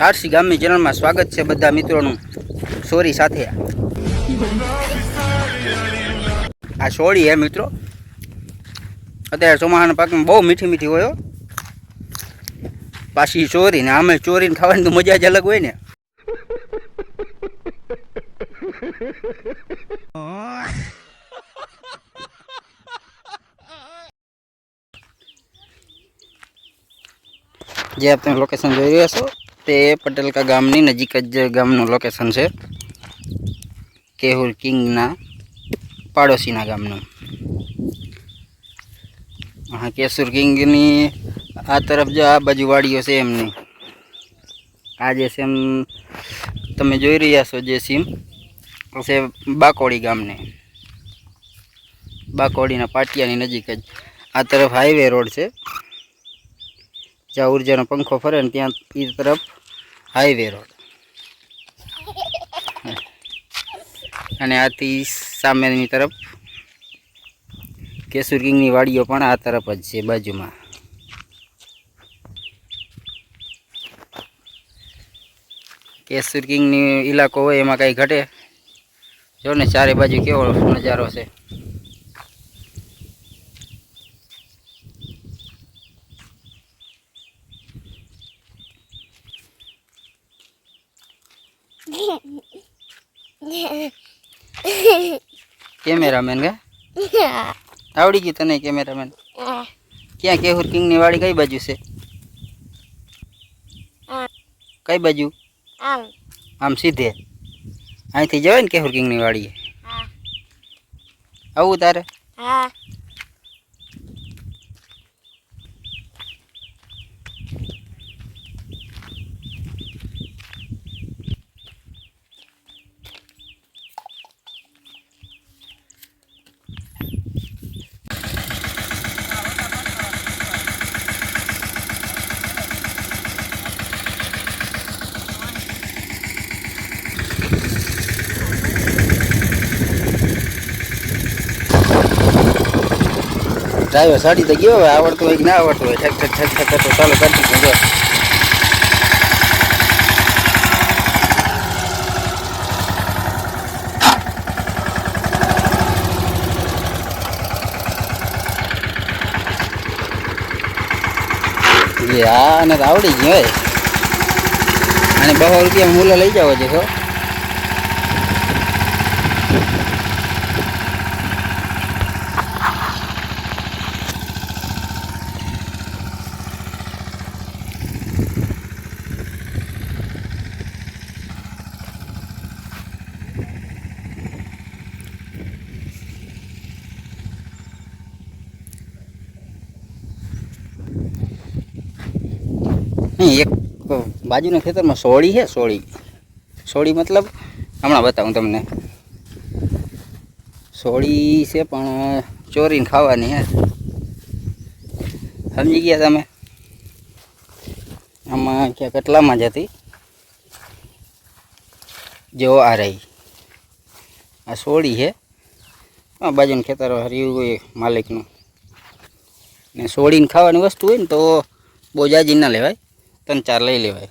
RC ગામની ચેનલમાં સ્વાગત છે બધા મિત્રોનું. સોરી સાથે આ. સોળી હે મિત્રો. અત્યારે ચોમાસાના પાકમાં બહુ મીઠી મીઠી હોય. પાછી ચોરી ને આમે ચોરીને ખાવાની તો મજા જ અલગ હોય ને. જે આપ તમે લોકેશન જોઈ રહ્યા છો, તે પટેલકા ગામની નજીક જ ગામનું લોકેશન છે. કેહુર કિંગના પાડોશીના ગામનું. હા, કેસુર કિંગની આ તરફ જો આ બાજુ વાડીઓ છે એમની. આ જે સેમ તમે જોઈ રહ્યા છો જે સીમ છે બાકોડી ગામને. બાકોડીના પાટિયાની નજીક જ. આ તરફ હાઈવે રોડ છે. જ્યાં ઉર્જાનો પંખો ફરે ને ત્યાં એ તરફ હાઈવે રોડ અને આથી સામેની તરફ કેસુર કિંગની વાડીઓ પણ આ તરફ જ છે બાજુમાં. કેસુર કિંગની ઇલાકો હોય એમાં કાંઈ ઘટે? જો ને ચારે બાજુ કેવો નજારો છે? કેમેરામેન કે? આવડી ગયું તને કેમેરામેન? ક્યાં કેહુર કિંગની વાડી કઈ બાજુ છે? કઈ બાજુ? આમ સીધે? અહીંથી જવાય ને કેહુર કિંગની વાડીએ? આવું તારે? હા. ડ્રાઈવર સાડી તો ગયો, હવે આવડતું હોય કે ના આવડતું હોય, ઠક ઠક ઠક ઠક કરતો ચાલુ કરી દીધું, જો. એ હા ને તો આવડી ગયો અને બસો રૂપિયા મૂલ્ય લઈ જાવ છે નહીં એક બાજુના ખેતરમાં સોળી છે, સોળી. સોળી મતલબ, હમણાં બતાવું તમને. સોળી છે પણ ચોરીને ખાવાની હે. સમજી ગયા તમે? આમાં ક્યાં કેટલામાં જ હતી. જો આ રહી. આ સોળી છે. આ બાજુનું ખેતર હર્યું હોય માલિકનું. ને સોળીને ખાવાની વસ્તુ હોય ને તો બહુ જાજી ના લેવાય. ત્રણ ચાર લઈ લેવાય.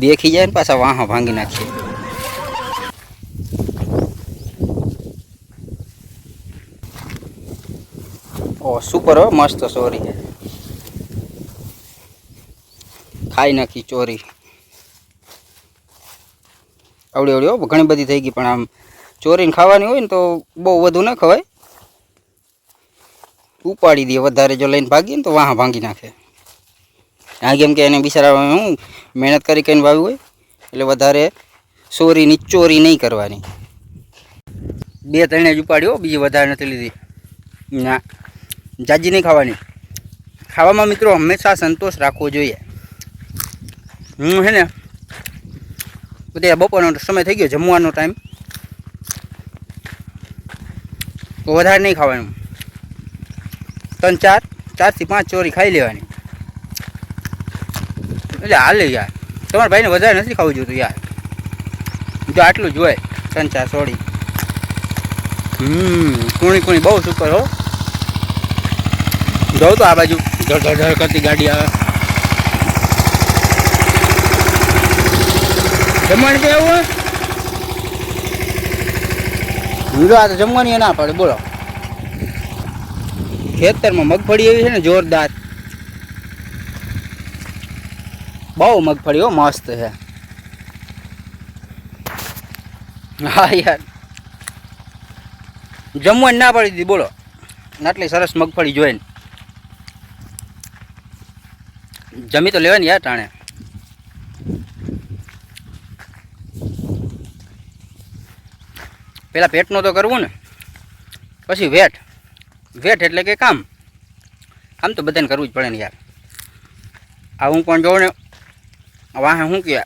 દેખી જાય ને પાછા વાહ ભાંગી નાખીએ. ઓ સુપર હો, મસ્ત સોરી ખાઈ નાખી ચોરી. આવડી હો, ઘણી બધી થઈ ગઈ, પણ આમ ચોરીને ખાવાની હોય ને તો બહુ વધુ ના ખવાય. ઉપાડી દે વધારે જો લઈને ભાગીએ ને તો વાહ ભાંગી નાખે. આ કેમ કે એને બિચારા હું મહેનત કરી કરીને વાવ્યું હોય, એટલે વધારે ચોરી નહીં કરવાની. બે ત્રણે જ ઉપાડ્યો, બીજી વધારે નથી લીધી. ના, જાજી નહીં ખાવાની. ખાવામાં મિત્રો હંમેશા સંતોષ રાખવો જોઈએ. હું હે ને, બધે બપોરનો સમય થઈ ગયો, જમવાનો ટાઈમ તો વધારે નહીં ખાવાનું. ત્રણ ચાર, ચારથી પાંચ ચોરી ખાઈ લેવાની. એટલે હાલે યાર. તમારા ભાઈને વધારે નથી ખાવું જોતું યાર. જો આટલું જ હોય ત્રણ ચાર સોળી. હમ કુણી કુણી બહુ સુપર હો. જોઉં તો આ બાજુ. ધડ કરતી ગાડી આવે. જમવાનું કે એવું હીરો આ તો જમવાની ના પડે બોલો. ખેતરમાં મગફળી એવી છે ને જોરદાર. બહુ મગફળી હો, મસ્ત છે. હા, યાર. જમવાની ના પડી દીધી, બોલો. આટલી સરસ મગફળી જોઈને. જમી તો લેવાની યાર ટાણે. પેલા પેટનું તો કરવું ને. પછી વેટ. વેટ એટલે કે કામ. આમ તો બધાને કરવું જ પડે ને યાર. આ હું પણ જોઉં ને વાહે શું કે?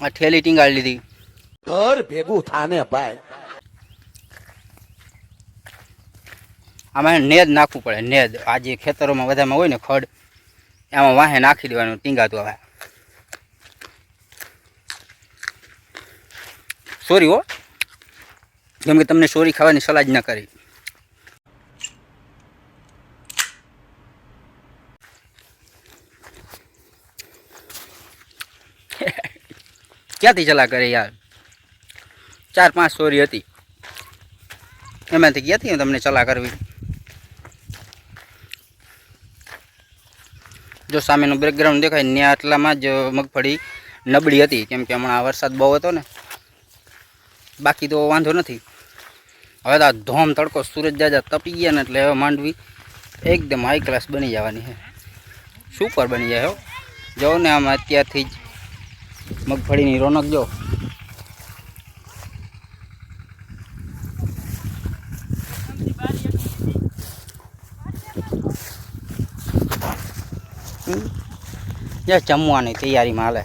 આ ઠેલી ટીંગાડી લીધી. ઘર ભેગું થાને ભાઈ. આમાં નેદ નાખવું પડે નેદ. આ જે ખેતરોમાં બધામાં હોય ને ખડ એમાં વાહે નાખી દેવાનું ટીંગાતું હવે. સોરી હો. કેમ કે તમને સોરી ખાવાની સલાહ જ ના કરી. ક્યાંથી ચલા કરે યાર? ચાર, પાંચ સ્ટોરી હતી. એમાંથી ક્યાંથી હું તમને ચલા કરવી? જો સામેનું બેકગ્રાઉન્ડ દેખાય ને આટલામાં જ મગફળી નબળી હતી, કેમ કે હમણાં વરસાદ બહુ હતો ને. બાકી તો વાંધો નથી. હવે તો આ ધોમ તડકો સૂરજ જાજા તપી ગયા ને એટલે હવે માંડવી એકદમ હાઈ ક્લાસ બની જવાની છે. સુપર બની જાય હો. જો ને આમ અત્યારથી જ મગફળીની રોનક જો. જમવાની તૈયારીમાં હાલે.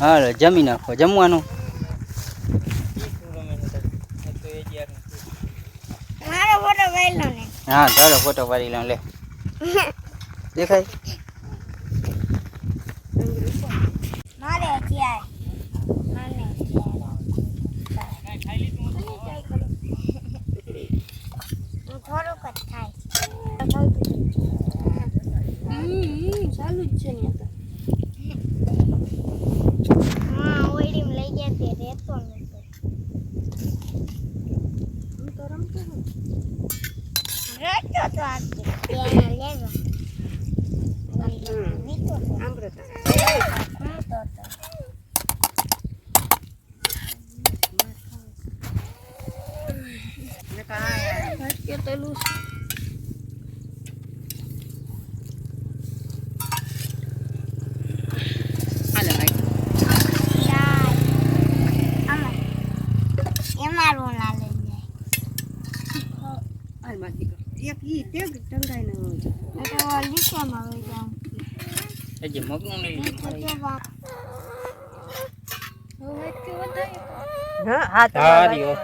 હા જમી નાખો જમવાનું? હા ચાલો ફોટો પાડી લઉં લે. દેખાય? મારે ક્યાંય મને થોડુંક જ થાય ચાલુ જ છે હા ઓઈડીમ લઈ ગયા તે રહેતો નતો તો રમતો રમતો તો આખી ત્યાં લેવા વીતો તો રમતો તો આમાં એમાં રો લાલે જાય તો લીસામાં વહી જાઉં એ જે મગનું લઈ લીધું. તો કેવા હા રહ્યો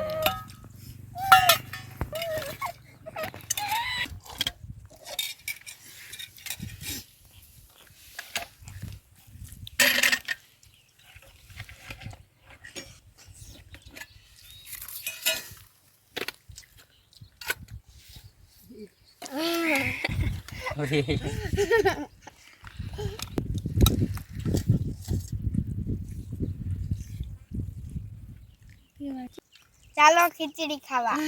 ચાલો ખીચડી ખાવા